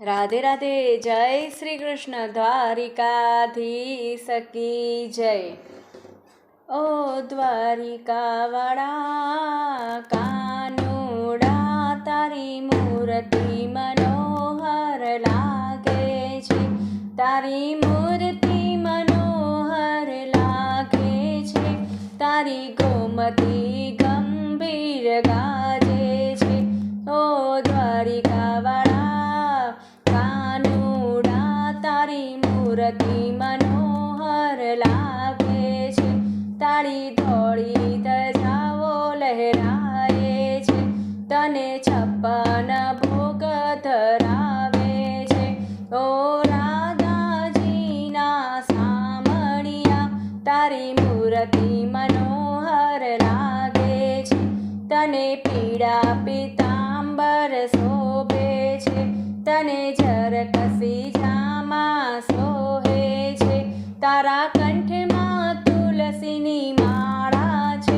રાધે રાધે, જય શ્રી કૃષ્ણ દ્વારિકાધી સકી જય. ઓ દ્વારિકાવાળા, કાનુડા, તારી મૂર્તિ મનોહર લાગે છે. તારી મૂર્તિ મનોહર લાગે છે. તારી ગોમતી ગંભીર ગાજે મૂર્તિ મનોહર લાગે છે. તાળી ધોળી ધજાઓ લહેરાય છે. તને છપ્પન ભોગ ધરાવે છે. ઓ રાધાજીના સામણિયા, તારી મૂર્તિ મનોહર લાગે છે. તને પીડા પિતાંબર શોભે છે. તને સોહે છે તારા કંઠમાં તુલસીની માળા છે,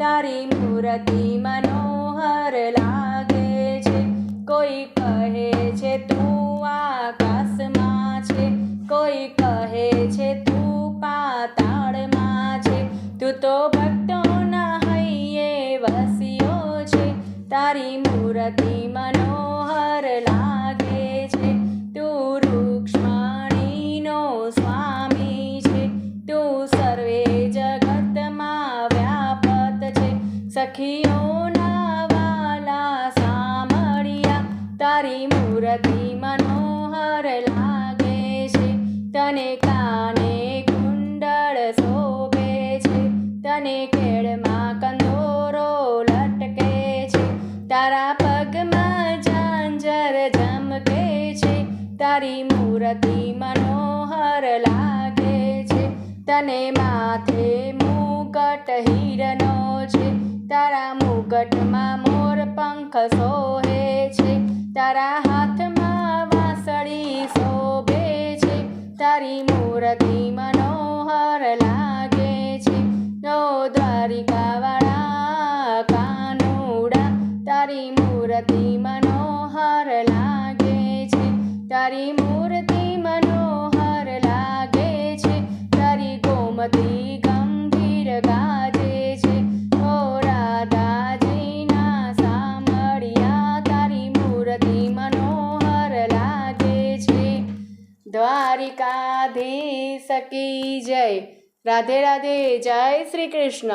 તારી મૂર્તિ મનોહર લાગે છે. કોઈ કહે છે તું આકાશમાં છે, કોઈ કહે છે તું પાતાળમાં છે. તું તો ભક્તોના હૈયે વસ્યો છે, તારી મૂર્તિ મનોહર લાગે સખીઓના વાલા સામળિયા તારી મૂર્તિ મનોહર લાગે છે. તને કાને કુંડળ શોભે છે. તને કેળમાં કંદોરો લટકે છે. તારા પગમાં ઝાંઝર ઝમકે છે. તારી મૂર્તિ મનોહર લાગે છે. તને માથે મુકટ હિરનો છે. તારા મુકટમાં મોર પંખ સોહે છે, તારા હાથમાં વાંસળી શોભે છે, તારી મૂર્તિ મનોહર લાગે છે નો દ્વારિકાવાળા કાનુડા, તારી મૂર્તિ મનોહર લાગે છે, તારી મૂર્તિ મનોહર લાગે છે, તારી ગોમતી દ્વારિકાધીશ સકી જય. રાધે રાધે જય શ્રી કૃષ્ણ.